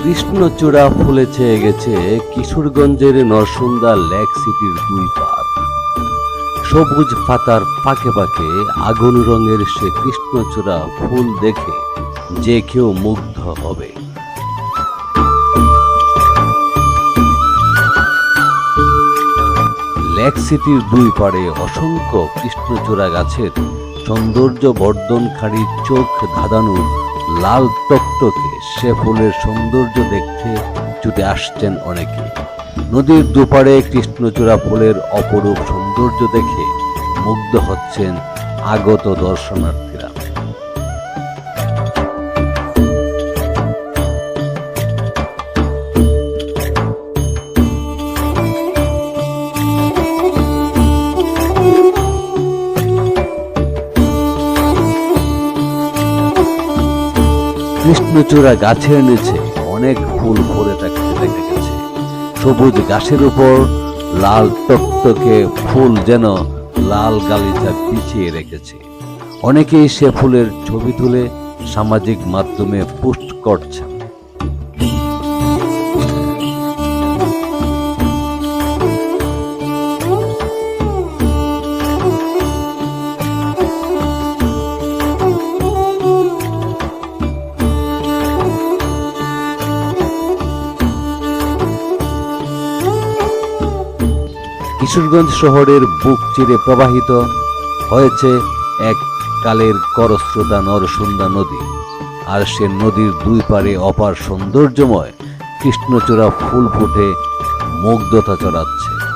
কৃষ্ণচূড়া ফুলে ছেয়ে গেছে কিশোরগঞ্জের নরসুন্দা লেক সিটির দুই পার সবুজ পাতার পাকে পাকে আগুন রঙের সে কৃষ্ণচূড়া ফুল দেখে যে কেউ মুগ্ধ হবে। লেক সিটির দুই পাড়ে অসংখ্য কৃষ্ণচূড়া গাছের সৌন্দর্য বর্ধনকারী চোখ ধাঁধানো লাল টকটকে সে ফুলের সৌন্দর্য দেখতে ছুটে আসছেন অনেকে। নদীর দুপাড়ে কৃষ্ণচূড়া ফুলের অপরূপ সৌন্দর্য দেখে মুগ্ধ হচ্ছেন আগত দর্শনার্থীরা। কৃষ্ণচূড়া গাছের নিচে অনেক ফুল ভরে থাকতে দেখা গেছে। সবুজ গাছের উপর লাল টকটকে ফুল যেন লাল গালিচা পিছিয়ে রেখেছে। অনেকেই সে ফুলের ছবি তুলে সামাজিক মাধ্যমে পোস্ট করছেন। কিশোরগঞ্জ শহরের বুক চিরে প্রবাহিত হয়েছে এক কালের করস্রোতা নরসুন্দা নদী। আর সে নদীর দুই পারে অপার সৌন্দর্যময় কৃষ্ণচূড়া ফুল ফুটে মুগ্ধতা চড়াচ্ছে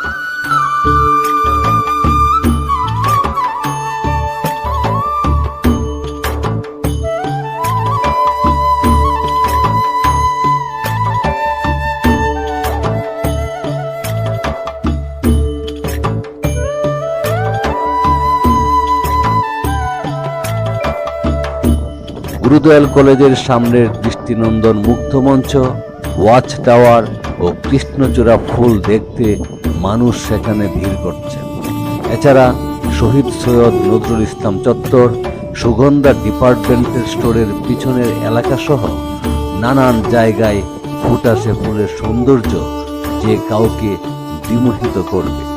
গুরুদয়াল কলেজের সামনের দৃষ্টিনন্দন মুগ্ধমঞ্চ ওয়াচ টাওয়ার ও কৃষ্ণচূড়া ফুল দেখতে মানুষ সেখানে ভিড় করছেন এছাড়া শহীদ সৈয়দ নজরুল ইসলাম চত্বর, সুগন্ধা ডিপার্টমেন্টাল স্টোরের পিছনের এলাকাসহ নানান জায়গায় ফুটাসে ফুলের সৌন্দর্য যে কাউকে বিমোহিত করবে।